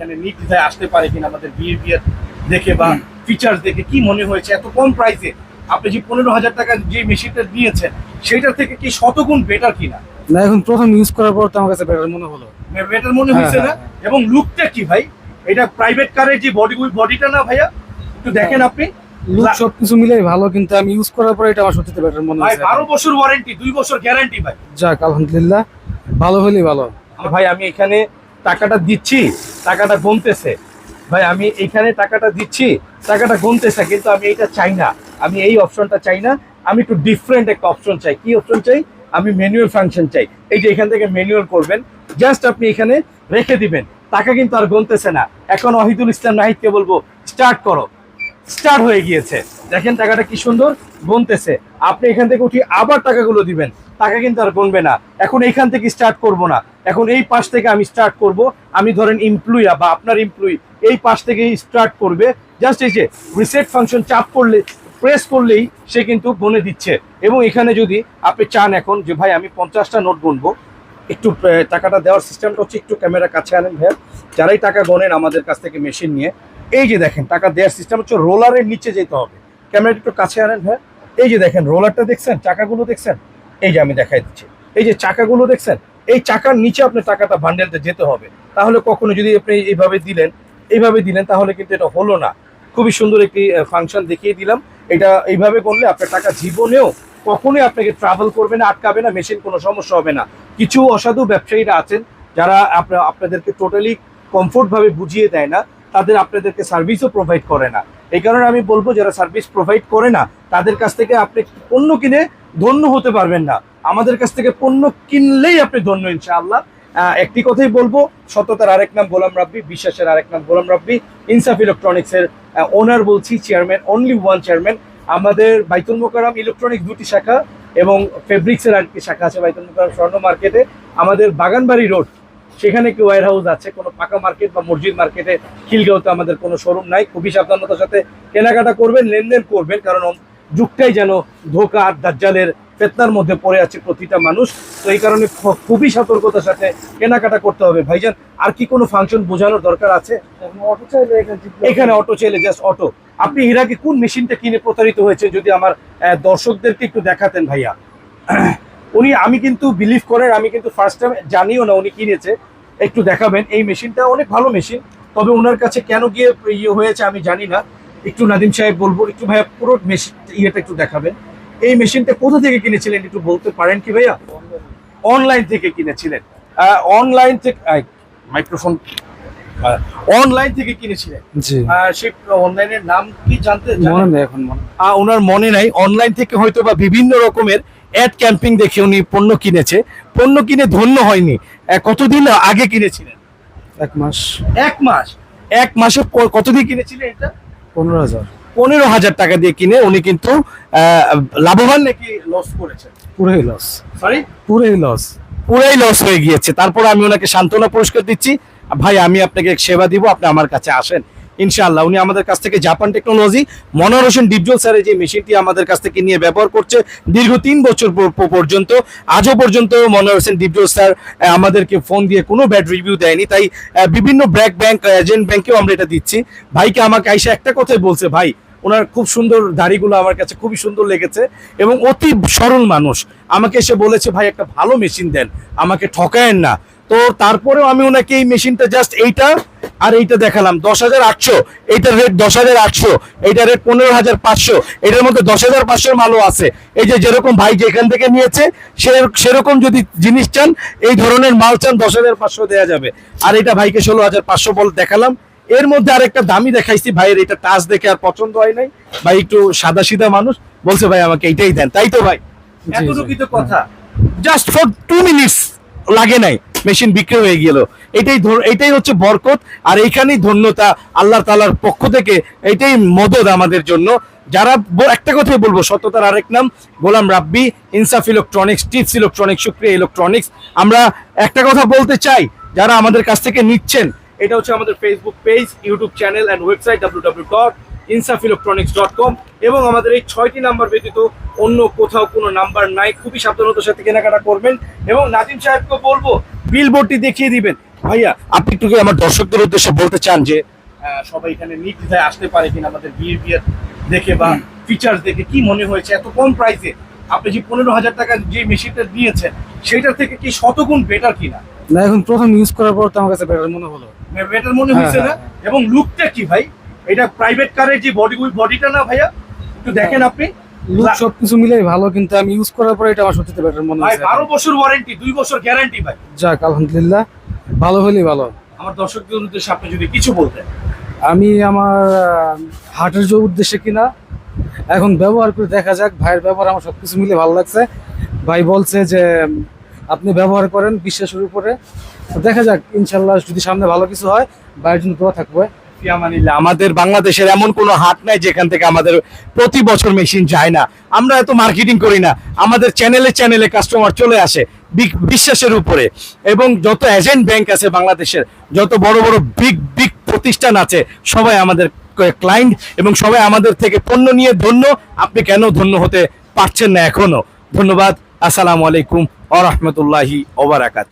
এখানে নির্দ্বিধায় আসতে পারে কিনা আমাদের বিহেভিয়ার দেখে বা ফিচার্স দেখে কি মনে হয়েছে এত কম প্রাইসে আপনি যে পনেরো হাজার টাকা যে মেশিনটা নিয়েছেন সেটার থেকে কি শতগুণ বেটার কিনা? না এখন প্রথম ইউজ করার পর তো আমার কাছে বেটার মনে হলো। বেটার মনে হয়েছে না? হ্যাঁ, এবং লুকটা কি ভাই? এটা প্রাইভেট কারের যে বডি বডিটা না ভাইয়া? একটু দেখেন আপনি। লুক সবকিছু মিলে ভালো কিন্তু আমি ইউজ করার পর এটা আমার সত্যি বেটার মনে ভাই হচ্ছে বারো বছর ওয়ারেন্টি দুই বছর গ্যারান্টি ভাই। যাক আলহামদুলিল্লাহ ভালো হলেই ভালো। ভাই আমি এখানে টাকাটা দিচ্ছি, টাকাটা গুনতেছে। ভাই, আমি এখানে টাকাটা দিচ্ছি, টাকাটা গুনতেছে, কিন্তু আমি এটা চাই না। আমি এই অপশনটা চাই না। আমি একটু ডিফারেন্ট একটা অপশন চাই। কি অপশন চাই? আমি ম্যানুয়াল ফাংশন চাই। এই যে এখান থেকে ম্যানুয়াল করবেন জাস্ট আপনি এখানে রেখে দিবেন। টাকা কিন্তু আর গুনতেছে না। এখন অহিদুল ইসলাম নাহিদকে বলব স্টার্ট করো। স্টার্ট হয়ে গিয়েছে। দেখেন টাকাটা কি সুন্দর গুনতেছে। আপনি এখান থেকে উঠি আবার টাকাগুলো দিবেন। টাকা কিন্তু আর গুনবে না। এখন এইখান থেকে স্টার্ট করব না। এখন এই পাশ থেকে আমি স্টার্ট করব। আমি ধরেন এমপ্লয়ি বা আপনার এমপ্লয়ি এই পাশ থেকে স্টার্ট করবে। জাস্ট এই যে রিসেট ফাংশন চাপ করলে প্রেস করলেই সে কিন্তু গুনে দিচ্ছে। এবং এখানে যদি আপনি চান এখন যে, ভাই, আমি পঞ্চাশটা নোট গুনবো। একটু টাকাটা দেওয়ার সিস্টেমটা হচ্ছে একটু ক্যামেরা কাছে আনেন ভাইয়া। যারাই টাকা গোনেন আমাদের কাছ থেকে মেশিন নিয়ে। এই যে দেখেন, টাকা দেওয়ার সিস্টেম হচ্ছে রোলারের নিচে যেতে হবে। ক্যামেরাটা একটু কাছে আনেন ভাইয়া। এই যে দেখেন রোলারটা দেখছেন? চাকাগুলো দেখছেন? এই যে আমি দেখাই দিচ্ছি। এই যে চাকাগুলো দেখছেন? এই চাকার নিচে আপনি টাকাটা বান্ডেলতে যেতে হবে। তাহলে কখনো যদি আপনি এইভাবে দিলেন এইভাবে দিলেন, তাহলে কিন্তু এটা হলো না। খুবই সুন্দর একটি ফাংশন দেখিয়ে দিলাম। এটা এইভাবে করলে আপনার টাকা জীবনেও কখনোই আপনাকে ট্রাভেল করবে না, আটকাবে না মেশিন কোনো সমস্যা হবে না। কিছু অসাধু ব্যবসায়ীরা আছেন, যারা আপনার আপনাদেরকে টোটালি কমফোর্টভাবে বুঝিয়ে দেয় না, তাদের আপনাদেরকে সার্ভিসও প্রোভাইড করে না। এই কারণে আমি বলব, যারা সার্ভিস প্রোভাইড করে না, তাদের কাছ থেকে আপনি পণ্য কিনে ধন্য হতে পারবেন না। আমাদের কাছ থেকে পণ্য কিনলেই আপনি ধন্য, ইনশাআল্লাহ। একটি কথাই বলব, সততার আরেক নাম গোলাম রাব্বি, বিশ্বাসের আরেক নাম গোলাম রাব্বি। ইনসাফ ইলেকট্রনিক্সের ওনার বলছি চেয়ারম্যান অনলি ওয়ান চেয়ারম্যান আমাদের বাইতুল মোকারাম ইলেকট্রনিক্স দুটি শাখা এবং ফেব্রিক্সের আরেকটি শাখা আছে বাইতুল মোকারাম স্বর্ণ মার্কেটে আমাদের বাগানবাড়ি রোড সেখানে কি ওয়ার হাউস আছে, কোনো পাকা মার্কেট বা মসজিদ মার্কেটে খিলগাঁওতে আমাদের কোনো শোরুম নাই, খুবই সাবধানতার সাথে কেনাকাটা করবেন, লেনদেন করবেন, কারণ যুগটাই যেন ধোকা আর দাজ্জালের ফেতনার মধ্যে পড়ে আছে প্রতিটা মানুষ। তো এই কারণে খুবই সতর্কতার সাথে কেনাকাটা করতে হবে। ভাইজান আর কি কোনো ফাংশন বোঝানোর দরকার আছে? এখানে এখানে অটো চাইলে জাস্ট অটো আপনি এর আগে কোন মেশিনটা কিনে প্রতারিত হয়েছে যদি আমার দর্শকদেরকে একটু দেখাতেন ভাইয়া। উনি আমি কিন্তু বিলিভ করেন আমি কিন্তু ফার্স্ট টাইম জানিও না উনি কিনেছে। একটু দেখাবেন এই মেশিনটা অনেক ভালো মেশিন। তবে ওনার কাছে কেন গিয়ে ইয়ে হয়েছে আমি জানি না। একটু নাদিম সাহেব বলব একটু ভাইয়া পুরো মেশিন ইয়েটা একটু দেখাবেন। এই মেশিনটা কোথা থেকে কিনেছিলেন একটু বলতে পারেন কি ভাইয়া? অনলাইন থেকে কিনেছিলেন। অনলাইন থেকে মাইক্রোফোন অনলাইন থেকে কিনেছিলেন। সেই অনলাইনের নাম কি জানতে মনে নেই এখন ওনার মনে নাই। অনলাইন থেকে হয়তো বা বিভিন্ন রকমের অ্যাড ক্যাম্পিং দেখে উনি পণ্য কিনেছে। পণ্য কিনে ধন্য হয়নি। কতদিন আগে কিনেছিলেন? এক মাস। এক মাস? এক মাসে কতদিন কিনেছিলেন এটা? পনেরো হাজার। পনেরো হাজার টাকা দিয়ে কিনে উনি কিন্তু আহ, লাভবান নাকি লস করেছেন? পুরোই লস সরি পুরোই লস পুরোই লস হয়ে গিয়েছে। তারপর আমি ওনাকে সান্ত্বনা পুরস্কার দিচ্ছি। ভাই আমি আপনাকে সেবা দিব আপনি আমার কাছে আসেন। ইনশাআল্লাহ। উনি আমাদের কাছ থেকে জাপান টেকনোলজি মনোহর হোসেন ডিপজল স্যারের যে মেশিনটি আমাদের কাছ থেকে নিয়ে ব্যবহার করছে দীর্ঘ তিন বছর পর- পর- পর্যন্ত। আজও পর্যন্ত মনোহর হোসেন ডিপজল স্যার আমাদেরকে ফোন দিয়ে কোনো ব্যাড রিভিউ দেয়নি। তাই বিভিন্ন ব্র্যাক ব্যাংক, এজেন্ট ব্যাংকেও আমরা এটা দিচ্ছি। ভাইকে আমাকে আইসা একটা কথাই বলছে, ভাই, ওনার খুব সুন্দর দাড়িগুলো আমার কাছে খুবই সুন্দর লেগেছে এবং অতি সরল মানুষ। আমাকে এসে বলেছে, ভাই, একটা ভালো মেশিন দেন। আমাকে ঠকায়েন না। তো তারপরেও আমি ওনাকে এই মেশিনটা জাস্ট এইটা আর এইটা দেখালাম দশ হাজার আটশো। এইটার রেট দশ হাজার আটশো এইটার রেট পনেরো হাজার পাঁচশো। এটার মধ্যে দশ হাজার পাঁচশোর মালও আছে। এই যে যেরকম ভাই যেখান থেকে নিয়েছে সে সেরকম যদি জিনিস চান এই ধরনের মাল চান দশ হাজার পাঁচশো দেওয়া যাবে। আর এটা ভাইকে ষোলো হাজার পাঁচশো বল দেখালাম। এর মধ্যে আরেকটা দামি দেখাইছি ভাইয়ের এটা টাচ দেখে আর পছন্দ হয় নাই। ভাই একটু সাদা সিধা মানুষ বলছে ভাই আমাকে এইটাই দেন। তাই তো ভাই? জি, এতটুকুই তো কথা। জাস্ট ফর টু মিনিটস লাগে নাই। মেশিন বিক্রি হয়ে গেল। এটাই এটাই হচ্ছে বরকত, আর এইখানেই ধন্যতা আল্লাহ তালার পক্ষ থেকে, এটাই মদত আমাদের জন্য। যারা একটা কথাই বলব সততার আরেক নাম, Golam Rabbi, Insaf electronics, tips electronics Sukriya electronics. আমরা একটা কথা বলতে চাই, যারা আমাদের কাছ থেকে নিচ্ছেন, এটা হচ্ছে আমাদের Facebook page YouTube channel and website W dot Insaf electronics dot com এবং আমাদের এই ছয়টি নাম্বার ব্যতীত অন্য কোথাও কোনো নাম্বার নাই। খুবই সাবধানতার সাথে কেনাকাটা করবেন। এবং নাজিম সাহেবকে বলব বিলবোর্ডটি দেখিয়ে দিবেন। ভাইয়া আপনি একটু আমার দর্শকদের উদ্দেশ্যে বলতে চান যে সবাই এখানে নির্দ্বিধায় আসতে পারে কিনা আমাদের বিহেভিয়ার দেখে বা ফিচার্স দেখে কি মনে হয়েছে? এত কম প্রাইসে আপনি যে পনেরো হাজার টাকা যে মেশিনটা দিয়েছেন সেটার থেকে কি শতগুণ বেটার কিনা? না এখন প্রথম ইউজ করার পর তো আমার কাছে বেটার মনে হলো। বেটার মনে হ্যাঁ, হয়েছে না? হ্যাঁ, এবং লুকটা কি ভাই? এটা প্রাইভেট কারের যে বডি বডিটা না ভাইয়া? একটু দেখেন আপনি। লুক সবকিছু মিলাই ভালো কিন্তু আমি ইউজ করার পর এটা আমার সত্যি বেটার মনে হচ্ছে বারো বছর ওয়ারেন্টি দুই বছর গ্যারান্টি ভাই। যাক আলহামদুলিল্লাহ ভালো হলেই ভালো। আমার দর্শকদের উদ্দেশ্যে আপনি যদি কিছু বলতেন। আমি আমার আহ, হাটের যে উদ্দেশ্যে কিনা এখন ব্যবহার করে দেখা যাক ভাইয়ের ব্যবহার আমার সবকিছু মিলে ভালো লাগছে। ভাই বলছে যে আপনি ব্যবহার করেন বিশ্বাসের উপরে। তো দেখা যাক ইনশাল্লাহ যদি সামনে ভালো কিছু হয় ভাইয়ের জন্য দোয়া থাকবে। ফিয়ামানিল্লাহ আমাদের বাংলাদেশের এমন কোনো হাট নাই যেখান থেকে আমাদের প্রতি বছর মেশিন যায় না। আমরা এত মার্কেটিং করি না। আমাদের চ্যানেলে চ্যানেলে কাস্টমার চলে আসে বিশ্বাসের উপরে। এবং যত এজেন্ট ব্যাংক আছে বাংলাদেশের, যত বড় বড় বিগ বিগ প্রতিষ্ঠান আছে, সবাই আমাদের ক্লায়েন্ট এবং সবাই আমাদের থেকে পণ্য নিয়ে ধন্য। আপনি কেন ধন্য হতে পারছেন না এখনও? ধন্যবাদ। আসসালামু আলাইকুম আ রহমতুল্লাহি ওবারাকাত